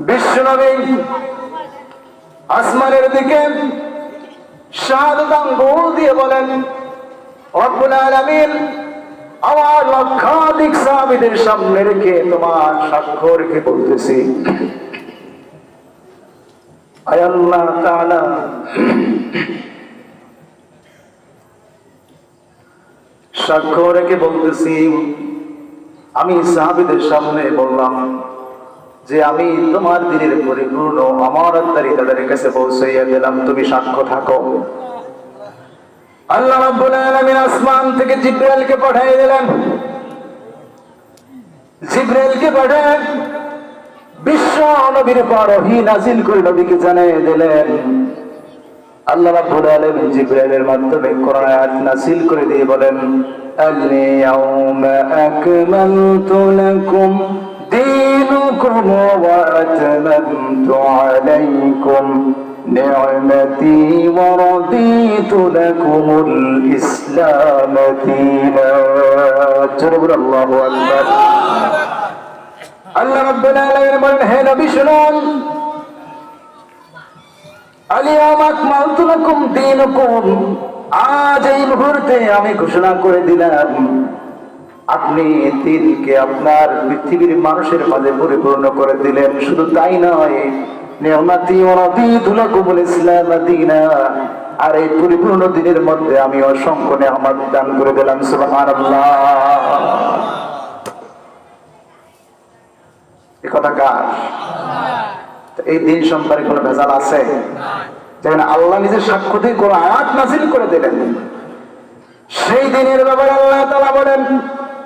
বিশ্বনবী আসমানের দিকে দিয়ে বলেন আমার লক্ষাধিক সামনে রেখে তোমার রেখে বলতেছি? আয় রেখে বলতেছি? আমি সাহাবীদের সামনে বললাম যে আমি তোমার দিনের পরিপূর্ণ আমার আত্মারি তাদের কাছে পৌঁছাইয়া দিলাম, তুমি সাক্ষ্য থাকো। আল্লাহ রাব্বুল আলামিন আসমান থেকে পাঠিয়ে দিলেন। বিশ্ব নবীর পর ওহী নাজিল করে নবীকে জানিয়ে দিলেন, আল্লাহ রাব্বুল আলামিন জিব্রাইলের মাধ্যমে কোরআন আয়াত নাজিল করে দিয়ে বলেন, আল-ইয়াউমা আকমালতু লাকুম আতমামতু আলাইকুম নি'মাতি ওয়া রাদিতু লাকুমুল ইসলাম দীনা জোরে আল্লাহু আকবার আল্লাহ রাব্বুল আলামিন বলেন, হে নবী শুনুন। আলিয়াম আকমালতু লাকুম দীনুকুম। আজ এই মুহূর্তে আমি ঘোষণা করে দিলাম আপনি দিনকে আপনার পৃথিবীর মানুষের মাঝে পরিপূর্ণ করে দিলেন। শুধু তাই নয় আর এই পরিপূর্ণ দিনের মধ্যে আমি অসংখ্য দান করে দিলাম এই দিন সম্পর্কে কোনো ভেজাল আছে? আল্লাহ নিজের সাক্ষ্য দিয়ে কোন আয়াত নাজিল করে দিলেন। সেই দিনের ব্যাপারে আল্লাহ তাআলা বলেন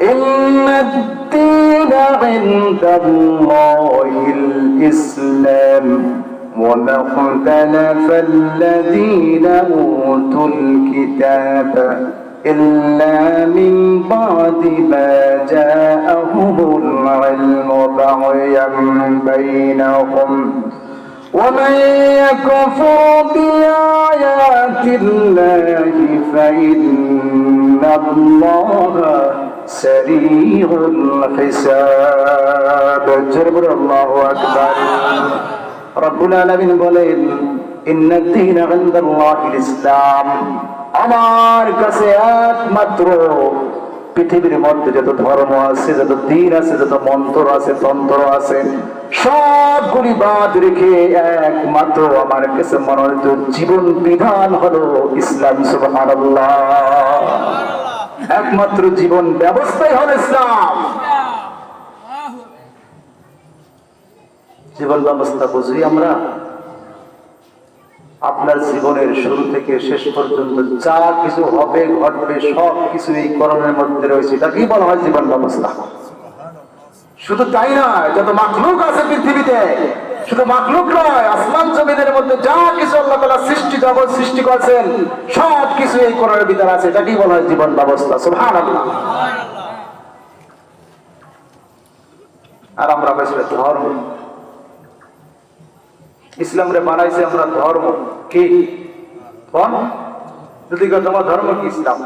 إن الدين عند الله الإسلام وما اختلف الذين أوتوا الكتاب إلا من بعد ما جاءهم العلم بغيا بينهم. ومن يكفر بآيات الله فإن الله سريع الحساب جرب الله أكبر رب العالمين বলেন إن الدين عند الله الإسلام আমার কাছে একমাত্র পৃথিবীর মধ্যে যত ধর্ম আছে যত দিন আছে যত মন্ত্র আছে তন্ত্র আছে সবগুলি বাদ রেখে একমাত্র আমার কাছে মনোনীত জীবন বিধান হলো ইসলাম সুবহানাল্লাহ একমাত্র জীবন ব্যবস্থাই হলো ইসলাম। জীবন ব্যবস্থা বুঝি আমরা? আপনার জীবনের শুরু থেকে শেষ পর্যন্ত যা কিছু হবে, ঘটবে, সব কিছু এই করণের মধ্যে রয়েছে। এটাকেই বলা হয় জীবন ব্যবস্থা? শুধু তাই নয়, যত মাখলুক আছে পৃথিবীতে শুধু মাখলুক নয়, আসমান জমিনের মধ্যে যা কিছু আল্লাহ তালা সৃষ্টি জগৎ সৃষ্টি করেছেন, সব কিছু এই করণের ভিতরে আছে। এটাকেই বলা হয়? জীবন ব্যবস্থা। সুহান আল্লাহ আর আমরা পেয়েছিল ধর্ম। ইসলামরে বানাইছে আমরা ধর্ম। কি? যদি তোমার ধর্ম কি? ইসলাম।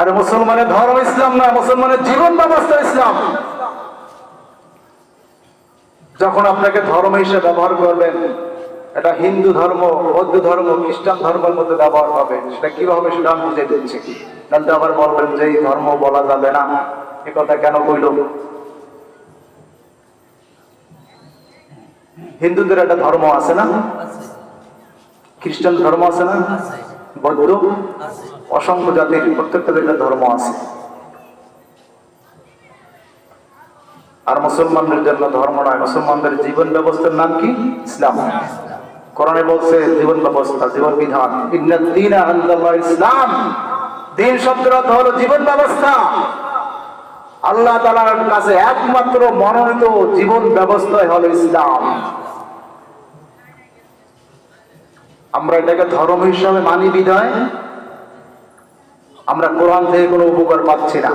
আরে মুসলমানের ধর্ম ইসলাম না মুসলমানের জীবন ব্যবস্থা ইসলাম। যখন আপনাকে ধর্ম হিসেবে ব্যবহার করবেন, এটা হিন্দু ধর্ম, বৌদ্ধ ধর্ম, খ্রিস্টান ধর্মের মধ্যে ব্যবহার হবে। সেটা কীভাবে সেটা বুঝে দিচ্ছি? তাহলে আবার বলবেন যে এই ধর্ম বলা যাবে না। এ কথা কেন কইল? হিন্দুদের একটা ধর্ম আছে না? খ্রিস্টান ধর্ম আছে না? বৌদ্ধ? অসংখ্য জাতির প্রত্যেকটা একটা ধর্ম আছে। আর মুসলমানদের জন্য ধর্ম নয়। মুসলমানদের জীবন ব্যবস্থার নাম কি? ইসলাম। কোরআনে বলছে, জীবন ব্যবস্থা, জীবন বিধান। ইসলাম। দিন শব্দের অর্থ হলো জীবন ব্যবস্থা। আল্লাহ তালার কাছে একমাত্র মনোনীত জীবন ব্যবস্থাই হলো ইসলাম। আমরা এটাকে ধর্ম হিসাবে মানি বিধায়। আমরা কোরআন থেকে কোনো উপকার পাচ্ছি না।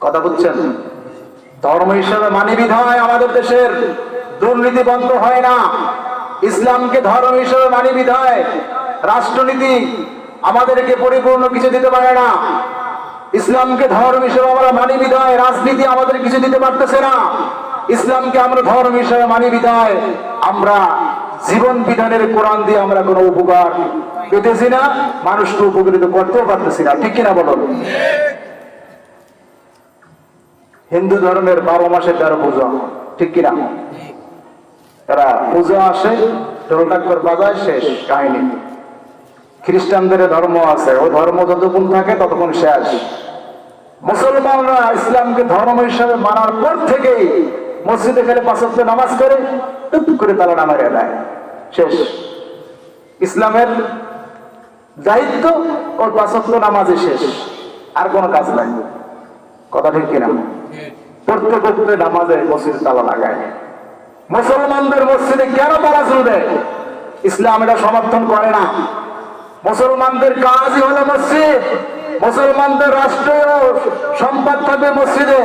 কথা বুঝছেন? ধর্ম হিসাবে মানি বিধায় আমাদের দেশের। দুর্নীতি বন্ধ হয় না। ইসলামকে ধর্ম হিসাবে মানি বিধায় রাষ্ট্রনীতি আমাদেরকে পরিপূর্ণ কিছু দিতে পারে না। ইসলামকে ধর্ম হিসেবে আমরা মানি বিধায় রাজনীতি আমাদের কিছু দিতে পারতেছে না। ইসলামকে আমরা ধর্ম হিসেবে মানি বিদায় আমরা জীবন বিধানের কোরআন দিয়ে আমরা কোনো উপকার পেতেছি না। মানুষকে উপকৃত করতেও পারতেছি না। ঠিক কিনা বলো হিন্দু ধর্মের বারো মাসে তেরো পুজো, ঠিক কিনা? তারা পূজা আসে ঢোলটাক্কর বাজায় শেষ কাহিনী। খ্রিস্টানদের ধর্ম আছে, ও ধর্ম যতক্ষণ থাকে ততক্ষণ শেষ। মুসলমানরা ইসলামকে ধর্ম হিসাবে মানার পর থেকেই মসজিদে গেলে পাঁচত্ব নামাজ করে টুপ করে তারা নামারে দেয়। শেষ। ইসলামের দায়িত্ব ওর পাঁচত্ব নামাজে শেষ। আর কোনো কাজ নাই। কথা ঠিক কিনা? পড়তে পড়তে নামাজে মসজিদ তালা লাগায়। মুসলমানদের মসজিদে কেন তালা চলবে ইসলাম এটা সমর্থন করে না। মুসলমানদের কাজই হলো মসজিদ। মুসলমানদের রাষ্ট্রীয় সম্পদ থাকবে মসজিদে,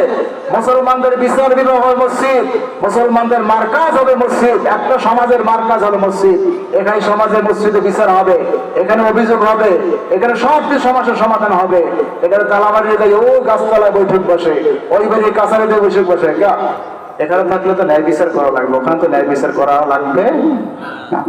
মুসলমানদের বিচার বিভাগ হবে মসজিদ, মুসলমানদের মার্কাজ হবে মসজিদ, একটা সমাজের মার্কাজ হলো মসজিদ এখানে সমাজের মসজিদে বিচার হবে, এখানে অভিযোগ হবে, এখানে সব কিছু সমস্যার সমাধান হবে, এখানে তালাবাড়ি যাই ও গাছতলায় বৈঠক বসে, ওই বাড়ি কাছারিতে বৈঠক বসে এখানে থাকলে তো ন্যায় বিচার করা লাগবে, ওখানে তো ন্যায় বিচার করা লাগবে না।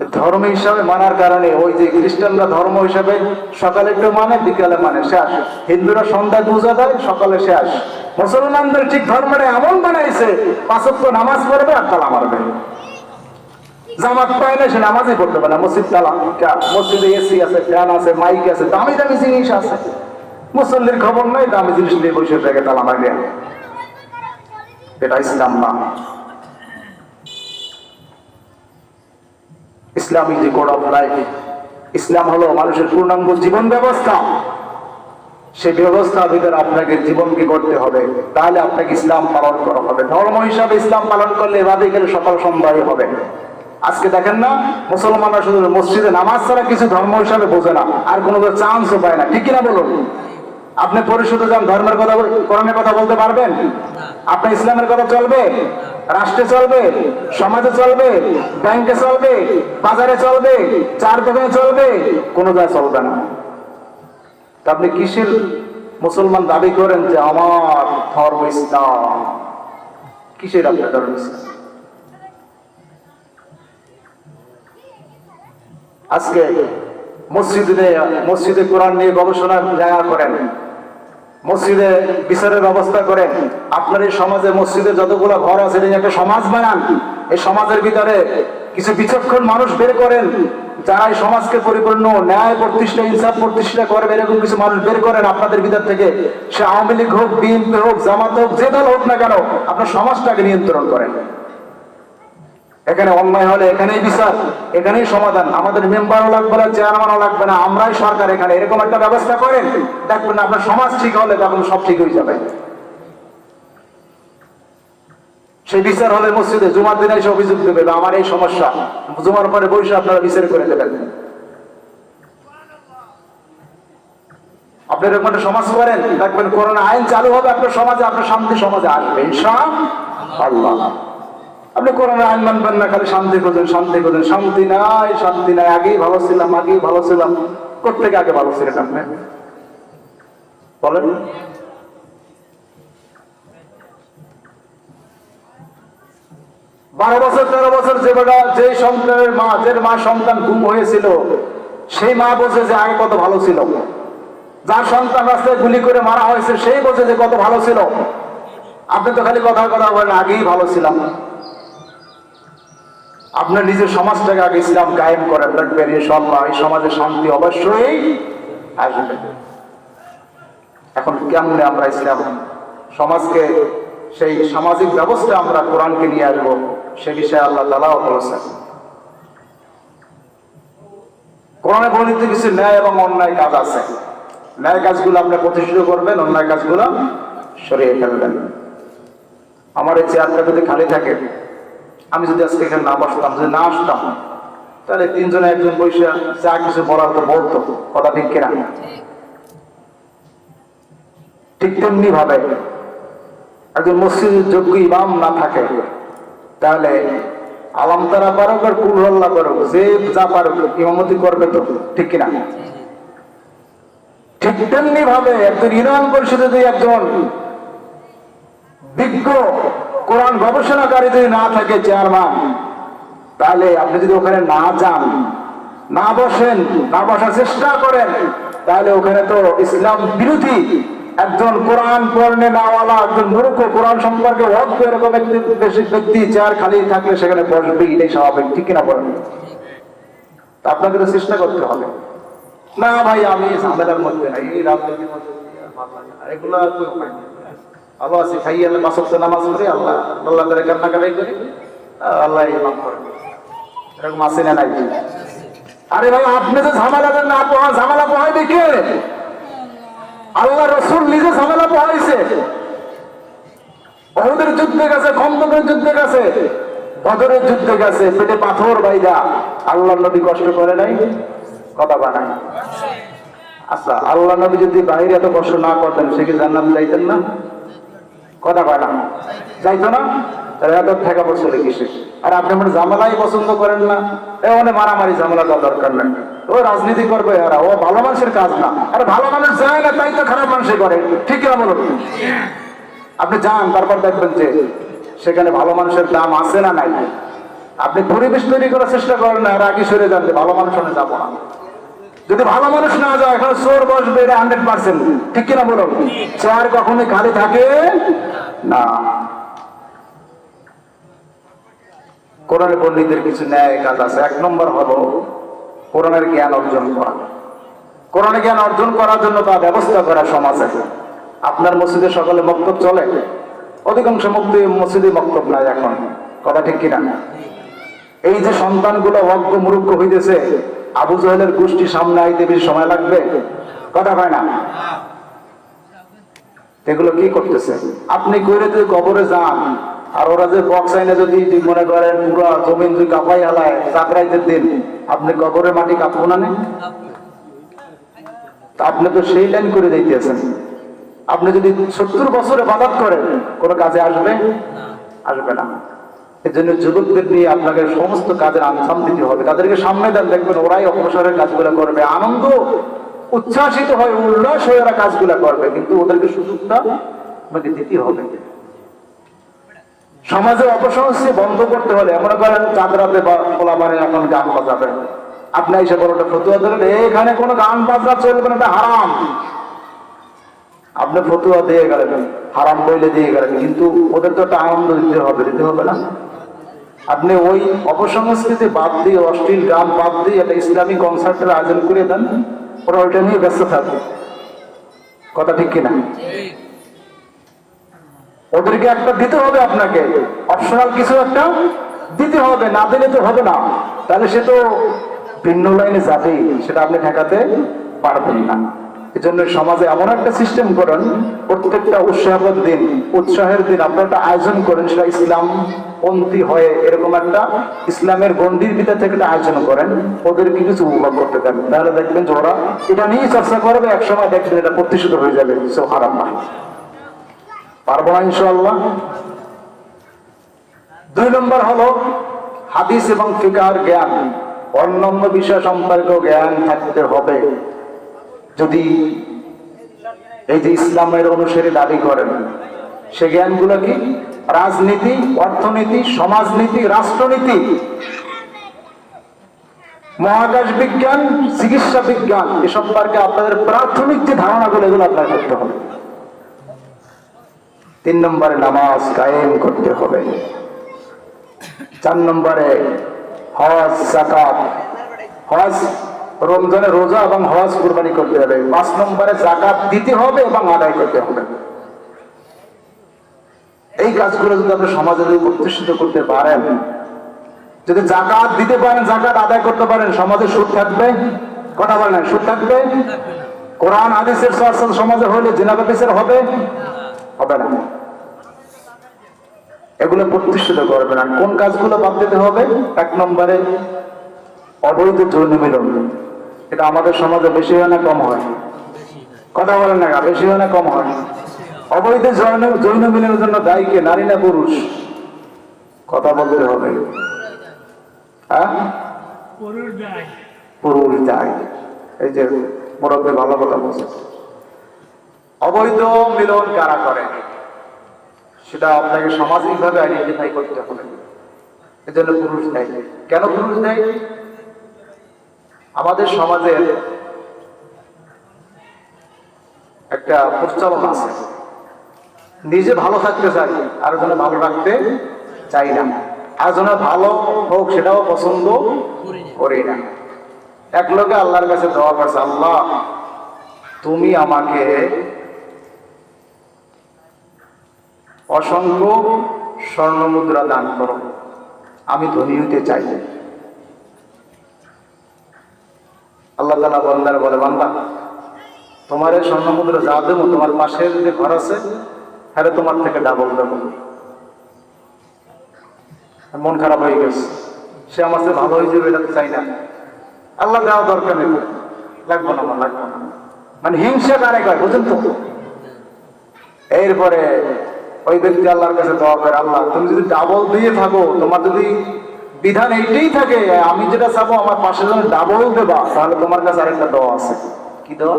ধর্ম হিসাবে মানার কারণে ওই যে খ্রিস্টানরা ধর্ম হিসাবে সকালে একটু মানে বিকালে মানে শেষ হিন্দুরা সন্ধ্যায় পূজা দেয়, সকালে শেষ মুসলমানদের ঠিক ধর্মটা এমন বানাইছে পাঁচক্য নামাজ পড়বে আর তালা মারবে। জামাত পায় না, সে নামাজই পড়তে পারে মসজিদ তালা মসজিদে এসি আছে, ফ্যান আছে, মাইক আছে, দামি দামি জিনিস আছে। মুসল্লির খবর নাই, দামি জিনিস নিয়ে বসে থাকে তালা মারিয়ে এটা ইসলাম না। ইসলামিক যে কোড অফ লাইফ। ইসলাম হলো মানুষের পূর্ণাঙ্গ জীবন ব্যবস্থা। সেই ব্যবস্থার ভিতরে আপনাকে জীবনকে করতে হবে। তাহলে আপনাকে ইসলাম পালন করা হবে। ধর্ম হিসাবে ইসলাম পালন করলে এভাবে গেলে সকাল সন্ধ্যায় হবে। আজকে দেখেন না, মুসলমানরা শুধু মসজিদে নামাজ ছাড়া কিছু ধর্ম হিসাবে বোঝে না। আর কোনো চান্সও পায় না। ঠিক কিনা বলুন? আপনি পরিশুদ্ধ যান, ধর্মের কথা কোরআনের কথা বলতে পারবেন? আপনি ইসলামের কথা চলবে? রাষ্ট্রে চলবে, সমাজে চলবে ব্যাংকে চলবে, বাজারে চলবে, চার দোকানে চলবে, কোনো জায়গায় চলবে না। আপনি কিসের মুসলমান দাবি করেন যে আমার ধর্ম ইসলাম? কিসের আপনার ধর্ম ইসলাম? আজকে মসজিদে মসজিদে কোরআন নিয়ে গবেষণা জায়গা করেন। মসজিদে বিচারের ব্যবস্থা করেন। আপনার এই সমাজে মসজিদে যতগুলো ঘর আছে একটা সমাজ বানান। এই সমাজের ভিতরে কিছু বিচক্ষণ মানুষ বের করেন, যারা এই সমাজকে পরিপূর্ণ ন্যায় প্রতিষ্ঠা, ইনসাফ প্রতিষ্ঠা করবে এরকম কিছু মানুষ বের করেন আপনাদের ভিতর থেকে। সে আওয়ামী লীগ হোক, বিএনপি হোক, জামাত হোক, যে দল হোক না কেন, আপনার সমাজটাকে নিয়ন্ত্রণ করেন। এখানে অন্যায় হলে এখানেই বিচার, এখানেই সমাধান। আমাদের মেম্বারও লাগবে না, চেয়ারম্যানও লাগবে না, আমরাই সরকার এখানে। এরকম একটা ব্যবস্থা করেন, দেখবেন আপনার সমাজ ঠিক হলে তখন সব ঠিক হয়ে যাবে। সেই বিচার হলে মসজিদে জুমার দিনে এসে অভিযোগ দেবে আমার এই সমস্যা। জুমার পরে বসে আপনারা বিচার করে দেবেন। আপনি এরকম একটা সমাজ করেন, দেখবেন করোনা আইন চালু হবে, আপনার সমাজে, আপনার শান্তি সমাজে আসবে, ইনশা আল্লাহ। আপনি করোনা আইন মানবেন না, খালি শান্তি খোঁজেন শান্তি খোঁজেন। শান্তি নাই শান্তি নাই। আগেই ভালো ছিলাম, আগেই ভালো ছিলাম। কোথেকে আগে ভালো ছিলেন আপনি? বলেন। বারো বছর, তেরো বছর যে বেটা যে সন্তানের মা, যে মা সন্তান গুম হয়েছিল, সেই মা বোঝে যে আগে কত ভালো ছিল। যার সন্তান রাস্তায় গুলি করে মারা হয়েছে, সেই বোঝে যে কত ভালো ছিল। আপনি তো খালি কথা কথা বলেন, আগেই ভালো ছিলাম। আপনার নিজের সমাজটাকে আগে ইসলাম কায়েম করেন দেখবেন এই এই সমাজে শান্তি অবশ্যই আসবে। এখন কেমনে আমরা ইসলাম সমাজকে, সেই সামাজিক ব্যবস্থা আমরা কোরআনকে নিয়ে আসব, সে বিষয়ে আল্লাহ তালাও বলেছেন। কোরআনে বর্ণিত কিছু ন্যায় এবং অন্যায় কাজ আছে। ন্যায় কাজগুলো আপনি প্রতিষ্ঠিত করবেন, অন্যায় কাজগুলো সরিয়ে ফেলবেন। আমার এই চেয়ারটা যদি খালি থাকে আমি যদি আজকে এখানে না বসতাম যদি না আসতাম তাহলে তিনজনে একজন বসে যা কিছু বলার তো বলতো কথা ঠিক কিনা? ঠিক। তেমনি ভাবে একজন মসজিদের যোগ্য ইমাম না থাকে তাহলে আলাম তারা পারুক আর কুলহল্লা পারুক যে যা পারুক ইমামতি করবে তো ঠিক কিনা? ঠিক। তেমনি ভাবে একজন ইউনিয়ন পরিষদে যদি একজন বিজ্ঞ কোরআন গবেষণাকারী যদি না থাকে চেয়ারম্যান, তাহলে আপনি যদি ওখানে না যান, না বসেন, না বসার চেষ্টা করেন, তাহলে ওখানে তো ইসলাম বিরোধী। একজন কোরআন পড়নে নাওয়ালা, একজন মূর্খ কোরআন সম্পর্কে অজ্ঞ এরকম একটি ব্যক্তি চেয়ার খালি থাকলে সেখানে বসবে এটাই স্বাভাবিক, ঠিক কিনা তা আপনাকে তো চেষ্টা করতে হবে। না ভাই, আমি ঝামেলার মধ্যে নাই, এই রাজনীতির মধ্যে আর এগুলো আল্লাহ বহুদের যুদ্ধে গেছে, খন্দকের যুদ্ধে গেছে, বদরের যুদ্ধে গেছে, পেটে পাথর বাইরা। আল্লাহ নবী কষ্ট করে নাই? কথা বানায় আচ্ছা আল্লাহ নবী যদি বাইরে এত কষ্ট না করতেন, সে কি জান্নাত যাইতেন না? কথা কয় না। যাইতো না? তাহলে এত ঠেকা পড়ছিল কিসে আর আপনি জামালাই পছন্দ করেন না। এ মানে মারামারি দরকার নাই। ও রাজনীতি করবে এরা ও ভালো মানুষের কাজ না। আরে ভালো মানুষ যায় না তাই তো খারাপ মানুষই করে। ঠিক না বলুন? আপনি যান তারপর দেখবেন যে সেখানে ভালো মানুষের দাম আছে না নাই। আপনি পরিবেশ তৈরি করার চেষ্টা করেন না আর আগে সরে যান ভালো মানুষ আমি যাব না। যদি ভালো মানুষ না যায় এখানে চোর বসবে এটা হান্ড্রেড পার্সেন্ট ঠিক কিনা বলুন? চেয়ার কখনোই খালি থাকে না। কোরআনের পণ্ডিতের কিছু ন্যায় কাজ আছে। এক নম্বর হলো কোরআনের জ্ঞান অর্জন করা। কোরআনের জ্ঞান অর্জন করার জন্য তা ব্যবস্থা করা সমাজে। আপনার মসজিদে সকালে বক্তব্য চলে? অধিকাংশ মুক্তি মসজিদে বক্তব্য নাই এখন। কথা ঠিক কিনা? এই যে সন্তানগুলো অজ্ঞ মূর্খ হইতেছে, আবু জাহেলের গোষ্ঠী সামনে আইতে বেশি সময় লাগবে? কথা হয় না? এগুলো কি করতেছে? আপনি কইরে যদি কবরে যান, আর ওরা যে বক্স আইনে যদি মনে করেন পুরো জমিন যদি কাপাই হালায় চাকরাইতে দিন, আপনি কবরের মাটি কাঁপবো না আপনি তো সেই লাইন করে দিতেছেন আপনি যদি সত্তর বছরে বাদাত করেন, কোনো কাজে আসবে? আসবে না। এর জন্য যুবকদের নিয়ে আপনাকে সমস্ত কাজের আনসাম দিতে হবে। তাদেরকে সামনে দেন, দেখবেন ওরাই অবসরের কাজগুলো করবে। আনন্দ উচ্ছ্বাসিত হয়ে, উল্লাস হয়ে ওরা কাজগুলো করবে, কিন্তু ওদেরকে সুযোগটা আপনাকে দিতে হবে। সমাজে অপসংস্কৃতি বন্ধ করতে হলে, মনে করেন চাঁদরাতে বা পোলাবারে এখন গান বাজাবে। আপনি এসে বড়টা ফতুয়া ধরেন এখানে কোনো গান বাজনা চলবে না, এটা হারাম। আপনি ফতুয়া দিয়ে গেলেন, হারাম বইলে দিয়ে গেলেন, কিন্তু ওদের তো একটা আনন্দ দিতে হবে দিতে হবে না। আপনি ওই অপসংস্কৃতি বাদ দিয়ে, অশ্লীল গান বাদ দিয়ে একটা ইসলামী কনসার্টের আয়োজন করে দেন। ওরা ওইটা নিয়ে ব্যস্ত থাকবে কথা ঠিক কিনা? ওদেরকে একটা দিতে হবে আপনাকে। অপশনাল কিছু একটা দিতে হবে, না দিলে তো হবে না। তাহলে সে তো ভিন্ন লাইনে যাবেই, সেটা আপনি ঠেকাতে পারবেন না। এজন্য সমাজে এমন একটা সিস্টেম করেন প্রত্যেকটা উৎসাহের দিন উৎসাহের দিন আপনারা একটা আয়োজন করেন, সেটা ইসলাম পন্থী হয়ে এরকম একটা ইসলামের গণ্ডির ভিতর থেকে একটা আয়োজন করেন, ওদেরকে কিছু উপভোগ করতে দেন। তাহলে দেখবেন যে ওরা এটা নিয়ে চর্চা করবে, একসময় দেখবেন এটা প্রতিষ্ঠিত হয়ে যাবে। সে হারাম না পারব না ইনশাল্লাহ দুই নম্বর হলো হাদিস এবং ফিকার জ্ঞান। অন্যান্য বিষয় সম্পর্কে জ্ঞান থাকতে হবে। যদি এই যে ইসলামের অনুসারী দাবি করেন, সে জ্ঞানগুলো কি? রাজনীতি, অর্থনীতি, সমাজনীতি, রাষ্ট্রনীতি? মহাকাশ বিজ্ঞান, চিকিৎসা বিজ্ঞান, এ সম্পর্কে আপনাদের প্রাথমিক যে ধারণাগুলো, এগুলো আপনার করতে হবে। তিন নম্বরে নামাজ কায়েম করতে হবে। চার নম্বরে হজ জাকাত হজ রমজানে রোজা এবং হজ কুরবানি করতে হবে। পাঁচ নম্বরে জাকাত দিতে হবে এবং আদায় করতে হবে। এই কাজগুলো যদি আপনি সমাজে প্রতিষ্ঠিত করতে পারেন, যদি জাকাত দিতে পারেন, জাকাত আদায় করতে পারেন, সমাজে সুদ থাকবে? কথা বলেন সুদ থাকবে? কোরআন, হাদিসের চর্চা সমাজে হলে জেনাবেসের হবে? হবে না। এগুলো প্রতিষ্ঠিত করবেন। আর কোন কাজগুলো বাদ দিতে হবে? এক নম্বরে অবৈধ যৌন মিলন। এটা আমাদের সমাজে বেশি হয় না কম হয়? কথা বলেন না বেশি হয় না কম হয়? অবৈধ যৌন মিলনের জন্য দায়ী কে? নারী না পুরুষ? কথা বলতে হবে। হ্যাঁ? এই যে মোরব্বে ভালো কথা বলছে। অবৈধ মিলন কারা করে? সেটা আপনাকে সামাজিকভাবে আইডেন্টিফাই করতে হবে। এজন্য পুরুষ দেয়। কেন পুরুষ দেয়? আমাদের সমাজের একটা প্রচলন আছে। নিজে ভালো থাকতে চাই আর জন্য ভালো রাখতে চাই না। আর জন্য ভালো হোক সেটাও পছন্দ করি না। এক লোকে আল্লাহর কাছে দোয়া করছে, আল্লাহ, তুমি আমাকে অসংখ্য স্বর্ণ মুদ্রা দান করো। আমি ধনী হতে চাই। আল্লাহ তালা বন্দার বলে, বান্দা, তোমার এই স্বর্ণ মুদ্রা যা দেবো, তোমার পাশের যে ঘর আছে হ্যাঁ তোমার থেকে ডাবল দেবো। মন খারাপ হয়ে গেছে। সে আমার সাথে ভালো হয়ে যাবে, এটা চাই না। আল্লাহ দেওয়া দরকার নেই লাগবো না আমার, লাগবো না। মানে হিংসা কারে কয়, বুঝেন তো? এরপরে ওই ব্যক্তি আল্লাহর কাছে দোয়া করে, আল্লাহ, তুমি যদি ডাবল দিয়ে থাকো, তোমার যদি বিধান এইটাই থাকে আমি যেটা চাবো আমার পাশে যেন ডাবল দেবা তাহলে তোমার কাছে আরেকটা দোয়া আছে। কি দোয়া?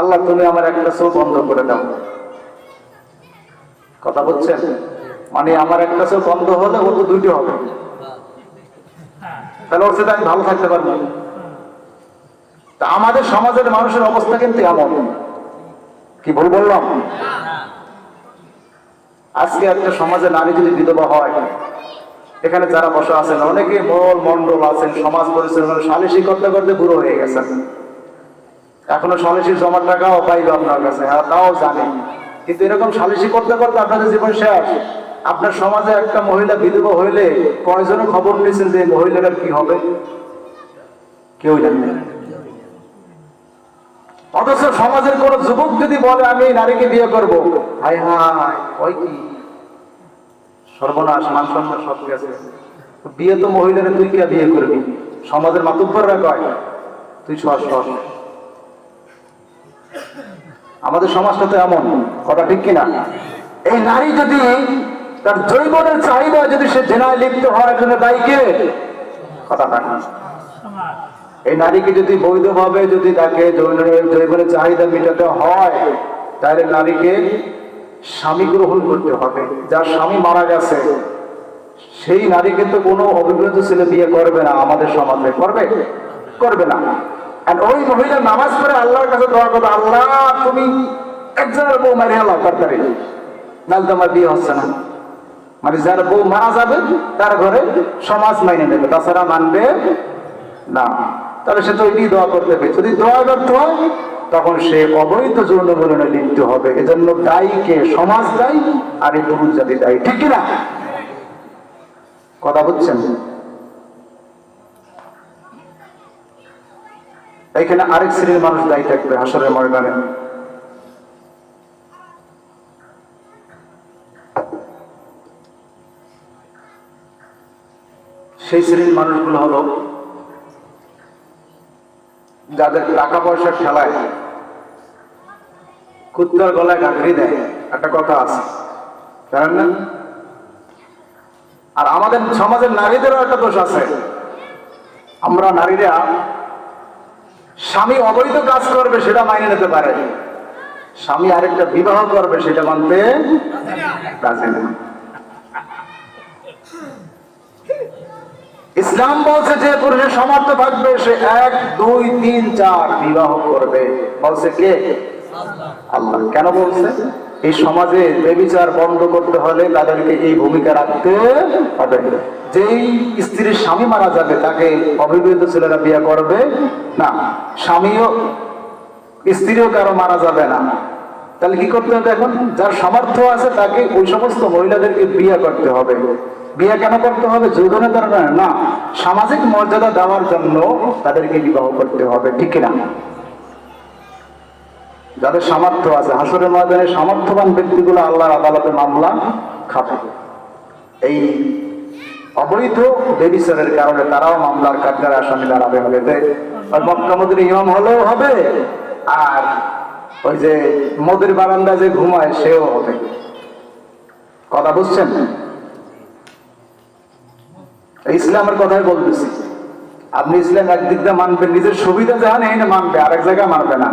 আল্লাহ তুমি আমার একটা চোখ বন্ধ করে দাও। কথা বলছেন? মানে আমার একটা চোখ বন্ধ হলে ও তো দুইটি হবে। তাহলে ওর সাথে আমি ভালো থাকতে পারব। তা আমাদের সমাজের মানুষের অবস্থা কিন্তু এমন। কি ভুল বললাম? আজকে একটা সমাজে নারী যদি বিধবা হয় এখানে যারা বসা আছেন, অনেকে মল মন্ডল আছেন, সমাজ পরিচালনা সালিশি করতে করতে বুড়ো হয়ে গেছেন। এখনও সালিশি জমার টাকাও পাইলো আপনার কাছে হ্যাঁ তাও জানি। কিন্তু এরকম সালিশি করতে করতে আপনাদের জীবন শেষ। আপনার সমাজে একটা মহিলা বিধবা হইলে কয়জনে খবর নিয়েছেন যে মহিলাটার কি হবে? কেউ জানে অথচ সমাজের কোন যুবক যদি বলে, আমি নারীকে বিয়ে করব। হাই হাই ওই কি? সর্বনাশ মান সম্মান সব গেছে বিয়ে তো মহিলারা তুই কে বিয়ে করবি? সমাজের মাতুব্বররা কয়? তুই সর সর আমাদের সমাজটা তো এমন, কথা ঠিক কিনা? এই নারী যদি তার জৈবনের চাহিদা যদি সে জেনায় লিপ্ত হওয়ার জন্য দায়ী কে? কথা না। এই নারীকে যদি বৈধভাবে যদি তাকে জৈবনের চাহিদা মেটাতে হয়, তাহলে নারীকে স্বামী গ্রহণ করতে হবে। যার স্বামী মারা গেছে, সেই নারীকে তো কোনো অভিজ্ঞত ছেলে বিয়ে করবে না, আমাদের সমাজে করবে? করবে না। আর ওই মহিলা নামাজ আল্লাহর কাছে দোয়া করবে, আল্লাহ, তুমি একজনের বউ আল্লাহ নাহলে বিয়ে হচ্ছে না। মানে যার বউ মারা যাবে, তার ঘরে সমাজ মাইনে তাছাড়া মানবে না। তাহলে সে তো এটি দোয়া করতে হবে। যদি দোয়া করতে হয় তখন সে অবৈধ যৌন মিলনে লিপ্ত হবে। এজন্য দায়ীকে সমাজ দায়ী আর এই পুরুষ জাতি দায়ী। ঠিক কিনা কথা বুঝছেন? এখানে আরেক শ্রেণির মানুষ দায়ী থাকবে, হাসরের ময়দানে। সেই শ্রেণির মানুষগুলো হলো যাদের টাকা পয়সা খেলায় কুত্তার গলায় গাঁকড়ি দেয়, একটা কথা আছে। জানেন না? আর আমাদের সমাজের নারীদেরও একটা দোষ আছে। আমরা নারীরা স্বামী অবৈধ কাজ করবে সেটা মাইনে নিতে পারে। স্বামী আরেকটা বিবাহ করবে সেটা মানতে ইসলাম বলছে যে পুরুষের সমর্থ থাকবে, সে এক, দুই, তিন, চার বিবাহ করবে। বলছে কে? আল্লাহ। কেন বলছে? এই সমাজে বেবিচার বন্ধ করতে হলে তাদেরকে এই ভূমিকা রাখতে হবে। যেই স্ত্রীর স্বামী মারা যাবে, তাকে অবিবাহিত ছেলেরা বিয়ে করবে না। স্বামীও, স্ত্রীও কারও মারা যাবে না। তাহলে কি করতে হবে এখন? যার সামর্থ্য আছে তাকে ওই সমস্ত মহিলাদেরকে বিয়ে করতে হবে। বিয়ে কেন করতে হবে? যৌধনের কারণে না, সামাজিক মর্যাদা দেওয়ার জন্য তাদেরকে বিবাহ করতে হবে, ঠিক না যাদের সামর্থ্য আছে, হাসরের ময়দানে সামর্থ্যবান ব্যক্তিগুলো আল্লাহর আদালতে মামলা খাবে। এই অবৈধ বেবিচারের কারণে তারাও মামলার কাঠগারে আসামি দাঁড়াবে হবে। মক্কা মদির ইমাম হলেও হবে, আর ওই যে মদির বারান্দা যে ঘুমায়, সেও হবে। কথা বুঝছেন? ইসলামের কথাই বলতেছি আপনি ইসলাম একদিক দিয়ে মানবেন নিজের সুবিধা জানেন মানবে আরেক জায়গায় মানবে না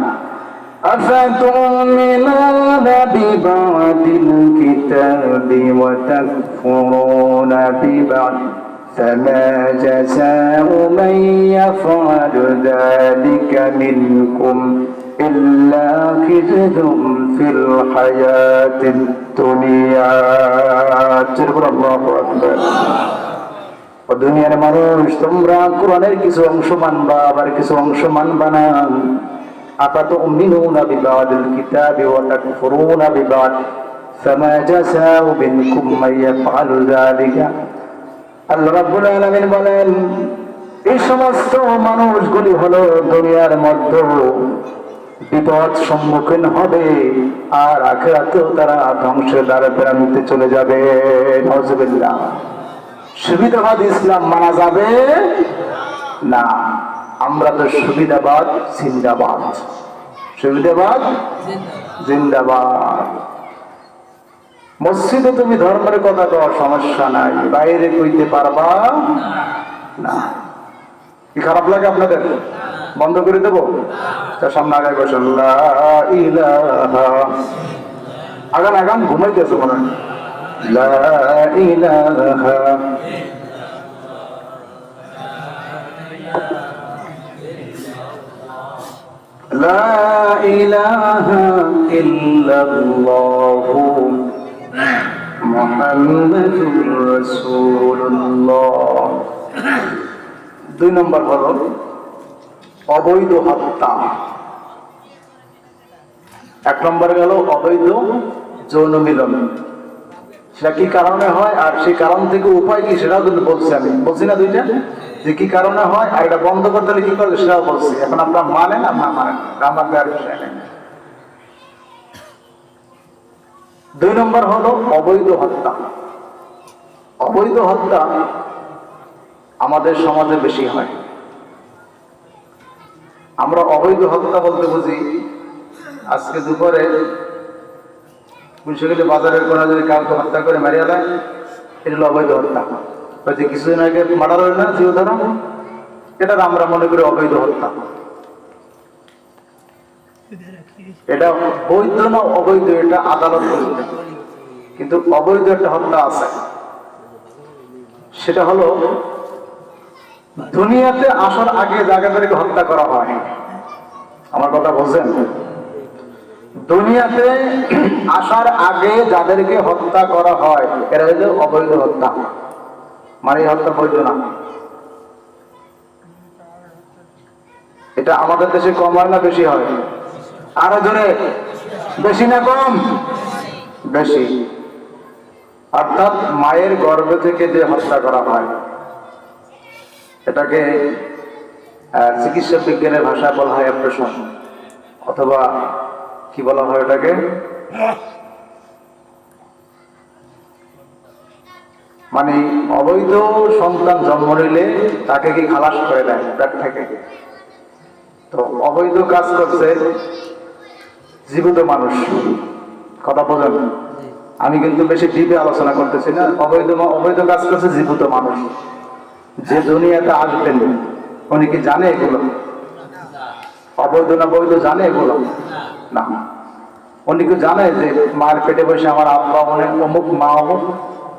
أفتؤمنون ببعض الكتاب وتكفرون ببعض فما جزاء من يفعل ذلك منكم إلا خزي في الحياة الدنيا تقول الله أكبر ও দুনিয়ার মানুষ, তোমরা কোরআনের কিছু অংশ মানবা, আবার কিছু অংশ মানবা না। আপাত উমিনুনা বিবাদিল বিবাদ। ফামা জাযাউ মিনকুম মান ইয়াফআলু যালিকা। আল্লাহ রাব্বুল আলামিন বলেন, এই সমস্ত মানুষগুলি হলো দুনিয়ার মধ্যে বিপদ সম্মুখীন হবে, আর আখেরাতেও তারা ধ্বংসের দ্বারা প্রান্তে চলে যাবে। নজবিল্লাহ সুবিধাবাদ ইসলাম মানা যাবে? না। আমরা তো সুবিধাবাদ, জিন্দাবাদ। সুবিধাবাদ? জিন্দাবাদ। মসজিদে তুমি ধর্মের কথা কওয়ার সমস্যা নাই। বাইরে কইতে পারবা? না। কি খারাপ লাগে আপনাদের? বন্ধ করে দেবো? তার সামনে আগান আগান, ঘুমাইতেছে মনে হয়। لا إله لا إله إلا الله محمد رسول الله দুই নম্বর হল অবৈধ হত্যা এক নম্বর গেল অবৈধ যৌন মিলন সেটা কি কারণে হয় আর সেই কারণ থেকে উপায় কি সেটাও কিন্তু বলছি আমি। বলছি না দুইটা? যে কি কারণে হয় আর এটা বন্ধ করতে হলে কি করবে সেটাও বলছি। এখন আপনার মানেন আর না মানেন। আমার দেওয়ার বিষয় নেই। দুই নম্বর হলো অবৈধ হত্যা। অবৈধ হত্যা আমাদের সমাজে বেশি হয়। আমরা অবৈধ হত্যা বলতে বুঝি। আজকে দুপুরে যদি কাউকে হত্যা করে মারিয়া দেয়, এটা হলো অবৈধ হত্যা। কিছুদিন আগে না জীবধারণ এটা আমরা মনে করি অবৈধ হত্যা। এটা বৈধ না অবৈধ, এটা আদালত কিন্তু অবৈধ একটা হত্যা আছে। সেটা হলো, দুনিয়াতে আসার আগে জায়গাদেরকে হত্যা করা হয় আমার কথা বলছেন? দুনিয়াতে আসার আগে যাদেরকে হত্যা করা হয়, এরা হলো অবৈধ হত্যা। মানে হত্যা বৈধ না। এটা আমাদের দেশে কম হয় না বেশি হয়? আরও জোরে। বেশি না কম? বেশি। অর্থাৎ মায়ের গর্ভ থেকে যে হত্যা করা হয়, এটাকে চিকিৎসা বিজ্ঞানের ভাষায় বলা হয় অথবা কি বলা হয় ওটাকে? মানে অবৈধ সন্তান জন্ম নিলে তাকে কি খালাস করে দেয় পেট থেকে? তো অবৈধ কাজ করছে জীবিত মানুষ। কথা বলেন আমি কিন্তু বেশি ডিপে আলোচনা করতেছি না। অবৈধ অবৈধ কাজ করছে জীবিত মানুষ। যে দুনিয়াতে আসবেন উনি কি জানে এগুলো? অবৈধ না বৈধ জানে এগুলো? না। উনি কি জানে যে মায়ের পেটে বসে আমার আব্বা অনেক অমুক, মা অমুক?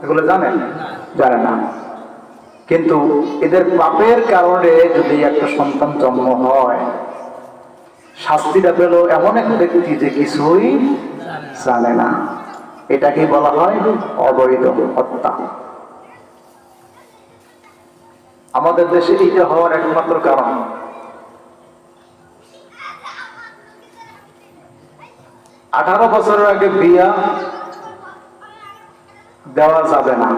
এগুলো জানে? জানে না। কিন্তু এদের পাপের কারণে যদি একটা সন্তান জন্ম হয়, শাস্তিটা পেল এমন এক ব্যক্তি যে কিছুই জানে না। এটাকে বলা হয় অবৈধ হত্যা। আমাদের দেশে এটা হওয়ার একমাত্র কারণ। আঠারো বছরের আগে বিয়া দেওয়া যাবে না।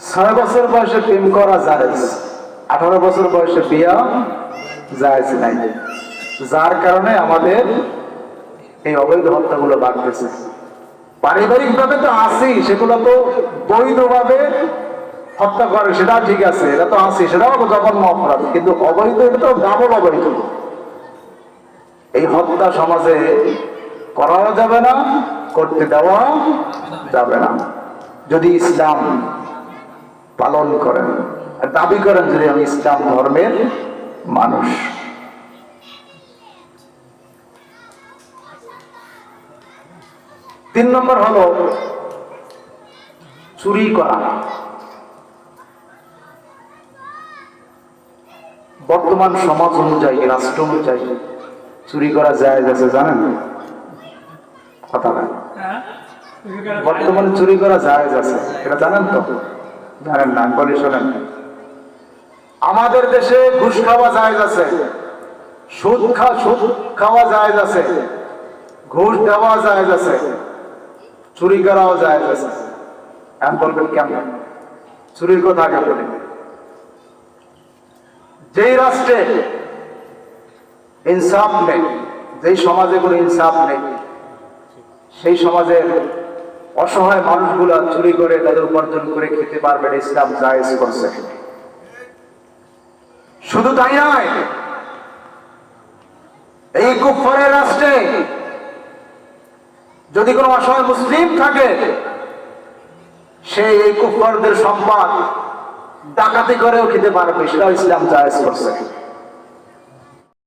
ছয় বছর বয়সে প্রেম করা যায় আঠারো বছর বয়সে বিয়া যায় নাই যার কারণে আমাদের এই অবৈধ হত্যাগুলো বাড়তেছে। পারিবারিক ভাবে তো আছেই, সেগুলো তো বৈধভাবে হত্যা করে, সেটাও ঠিক আছে। এটা তো আছে সেটাও জঘন্য অপরাধ। কিন্তু অবৈধ, এটা তো ডাবল অবৈধ। এই হত্যা সমাজে করাও যাবে না, করতে দেওয়া যাবে না। যদি ইসলাম পালন করেন, দাবি করেন যদি আমি ইসলাম ধর্মের মানুষ। তিন নম্বর হলো চুরি করা। বর্তমান সমাজ অনুযায়ী, রাষ্ট্র অনুযায়ী চুরি করা যায় আছে জানেন? কথা না বর্তমানে চুরি করা যায় আছে। এটা জানেন তো? জানেন না বলি শোনেন। আমাদের দেশে ঘুষ খাওয়া যায় আছে। সুদ খা সুদ খাওয়া যায় আছে। ঘুষ দেওয়া যায় আছে। চুরি করাও যায় আছে। এখন বলবেন কেমন চুরির কথা আগে বলি। যেই রাষ্ট্রে ইনসাফ নেই। যেই সমাজে কোনো ইনসাফ নেই, সেই সমাজের অসহায় মানুষগুলা চুরি করে তাদের উপার্জন করে খেতে পারবে ইসলাম জায়েজ করছে। শুধু তাই নয়, এই কুফরের রাষ্ট্রে যদি কোনো অসহায় মুসলিম থাকে সে এই কুফরদের সম্পদ ডাকাতি করেও খেতে পারবে, সেটাও ইসলাম জায়েজ করছে।